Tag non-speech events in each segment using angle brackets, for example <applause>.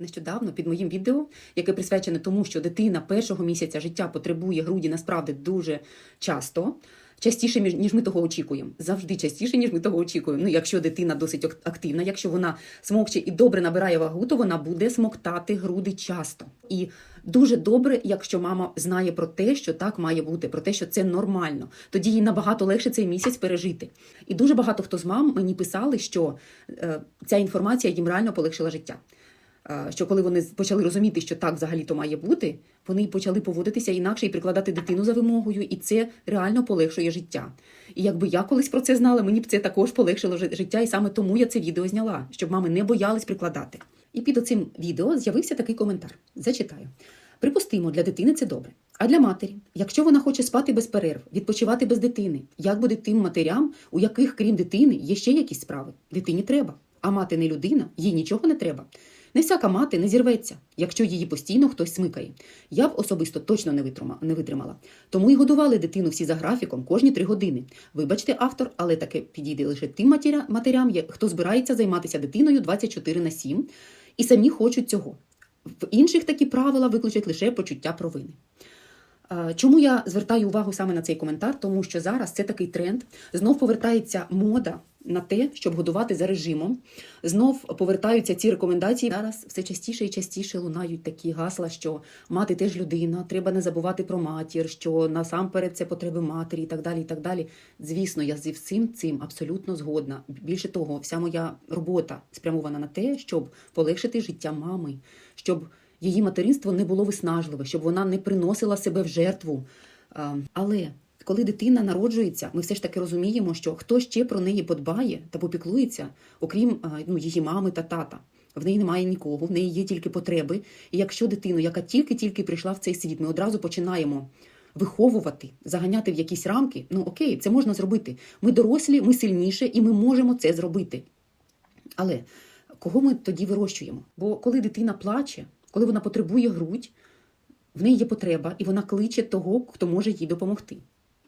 Нещодавно під моїм відео, яке присвячене тому, що дитина першого місяця життя потребує груді насправді дуже часто, частіше, ніж ми того очікуємо. Завжди частіше, ніж ми того очікуємо. Ну, якщо дитина досить активна, якщо вона смокче і добре набирає вагу, то вона буде смоктати груди часто. І дуже добре, якщо мама знає про те, що так має бути, про те, що це нормально. Тоді їй набагато легше цей місяць пережити. І дуже багато хто з мам мені писали, що е, ця інформація їм реально полегшила життя. Е, Що коли вони почали розуміти, що так взагалі то має бути, вони почали поводитися інакше і прикладати дитину за вимогою, і це реально полегшує життя. І якби я колись про це знала, мені б це також полегшило життя, і саме тому я це відео зняла, щоб мами не боялись прикладати. І під оцим відео з'явився такий коментар. Зачитаю. Припустимо, для дитини це добре. А для матері, якщо вона хоче спати без перерв, відпочивати без дитини, як буде тим матерям, у яких, крім дитини, є ще якісь справи? Дитині треба. А мати не людина, їй нічого не треба. Не всяка мати не зірветься, якщо її постійно хтось смикає. Я б особисто точно не витримала. Тому і годували дитину всі за графіком кожні три години. Вибачте, автор, але таке підійде лише тим матерям, хто збирається займатися дитиною 24 на 7 і самі хочуть цього. В інших такі правила виключать лише почуття провини. Чому я звертаю увагу саме на цей коментар? Тому що зараз це такий тренд. Знов повертається мода на те, щоб годувати за режимом. Знов повертаються ці рекомендації. Зараз все частіше і частіше лунають такі гасла, що мати теж людина, треба не забувати про матір, що насамперед це потреби матері і так далі. і так далі. Звісно, я зі всім цим абсолютно згодна. Більше того, вся моя робота спрямована на те, щоб полегшити життя мами, щоб її материнство не було виснажливе, щоб вона не приносила себе в жертву. Але коли дитина народжується, ми все ж таки розуміємо, що хто ще про неї подбає та попіклується, окрім ну, її мами та тата. В неї немає нікого, в неї є тільки потреби. І якщо дитину, яка тільки-тільки прийшла в цей світ, ми одразу починаємо виховувати, заганяти в якісь рамки, ну окей, це можна зробити. Ми дорослі, ми сильніше, і ми можемо це зробити. Але кого ми тоді вирощуємо? Бо коли дитина плаче, коли вона потребує грудь, в неї є потреба, і вона кличе того, хто може їй допомогти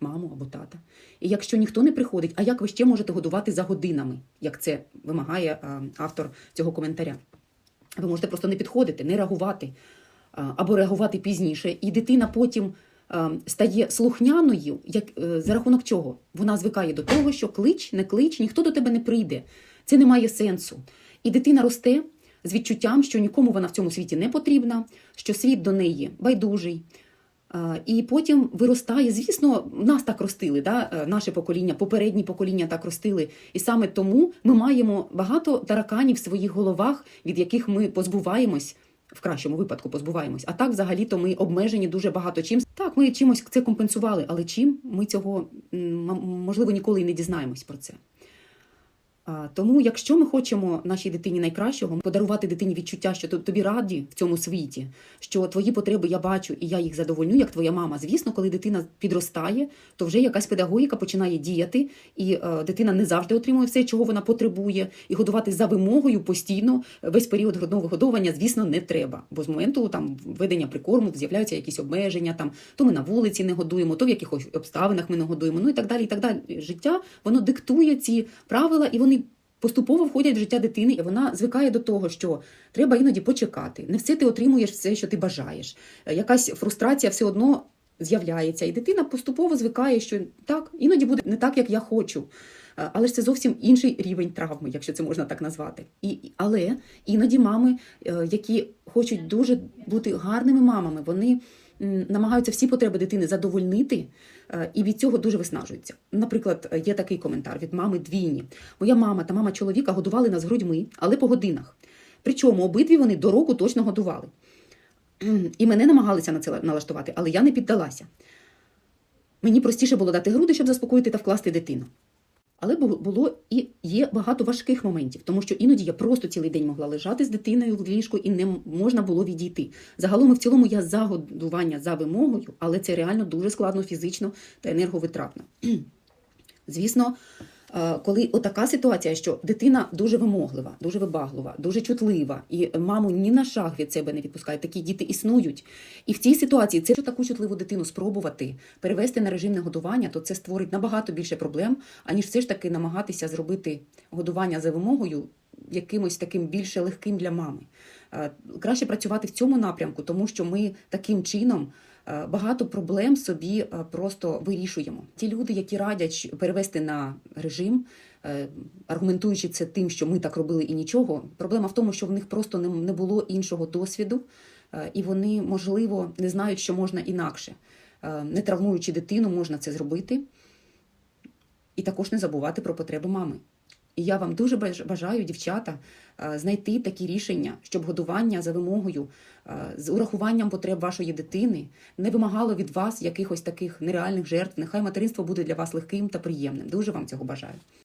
маму або тата. І якщо ніхто не приходить, а як ви ще можете годувати за годинами, як це вимагає автор цього коментаря? Ви можете просто не підходити, не реагувати або реагувати пізніше, і дитина потім стає слухняною, як е, за рахунок чого? Вона звикає до того, що клич, не клич, ніхто до тебе не прийде. Це не має сенсу. І дитина росте з відчуттям, що нікому вона в цьому світі не потрібна, що світ до неї байдужий. А, І потім виростає. Звісно, нас так ростили, да? е, наше покоління, попередні покоління так ростили. І саме тому ми маємо багато тараканів в своїх головах, від яких ми позбуваємось. В кращому випадку позбуваємось. А так, взагалі-то ми обмежені дуже багато чим. Так, ми чимось це компенсували, але чим ми цього можливо ніколи і не дізнаємось про це. Тому, якщо ми хочемо нашій дитині найкращого, подарувати дитині відчуття, що то- тобі раді в цьому світі, що твої потреби я бачу і я їх задовольню, як твоя мама. Звісно, коли дитина підростає, то вже якась педагогіка починає діяти, і е, дитина не завжди отримує все, чого вона потребує, і годувати за вимогою постійно весь період грудного вигодовування, звісно, не треба. Бо з моменту там введення прикорму з'являються якісь обмеження, там то ми на вулиці не годуємо, то в якихось обставинах ми не годуємо, ну і так далі. І так далі. Життя воно диктує ці правила, і вони поступово входять в життя дитини, і вона звикає до того, що треба іноді почекати. Не все ти отримуєш все, що ти бажаєш. Е, Якась фрустрація все одно з'являється, і дитина поступово звикає, що так, іноді буде не так, як я хочу. Е, Але ж це зовсім інший рівень травми, якщо це можна так назвати. І, але іноді мами, е, які хочуть дуже бути гарними мамами, вони намагаються всі потреби дитини задовольнити, е, і від цього дуже виснажуються. Наприклад, є такий коментар від мами двійні. Моя мама та мама чоловіка годували нас грудьми, але по годинах. Причому обидві вони до року точно годували. І мене намагалися на це налаштувати, але я не піддалася. Мені простіше було дати груди, щоб заспокоїти та вкласти дитину. Але бу- було і є багато важких моментів, тому що іноді я просто цілий день могла лежати з дитиною в ліжку і не можна було відійти. Загалом і в цілому я за годування за вимогою, але це реально дуже складно фізично та енерговитратно. <clears throat> Звісно, коли отака ситуація, що дитина дуже вимоглива, дуже вибаглива, дуже чутлива, і маму ні на шаг від себе не відпускають, такі діти існують. І в цій ситуації це таку чутливу дитину спробувати перевести на режимне годування, то це створить набагато більше проблем, аніж все ж таки намагатися зробити годування за вимогою якимось таким більше легким для мами. Е, Краще працювати в цьому напрямку, тому що ми таким чином е, багато проблем собі е, просто вирішуємо. Ті люди, які радять перевести на режим, аргументуючи це тим, що ми так робили і нічого, проблема в тому, що в них просто не, було іншого досвіду, і вони, можливо, не знають, що можна інакше. Не травмуючи дитину, можна це зробити. І також не забувати про потреби мами. І я вам дуже бажаю, дівчата, е, знайти такі рішення, щоб годування за вимогою, е, з урахуванням потреб вашої дитини не вимагало від вас якихось таких нереальних жертв. Нехай материнство буде для вас легким та приємним. Дуже вам цього бажаю.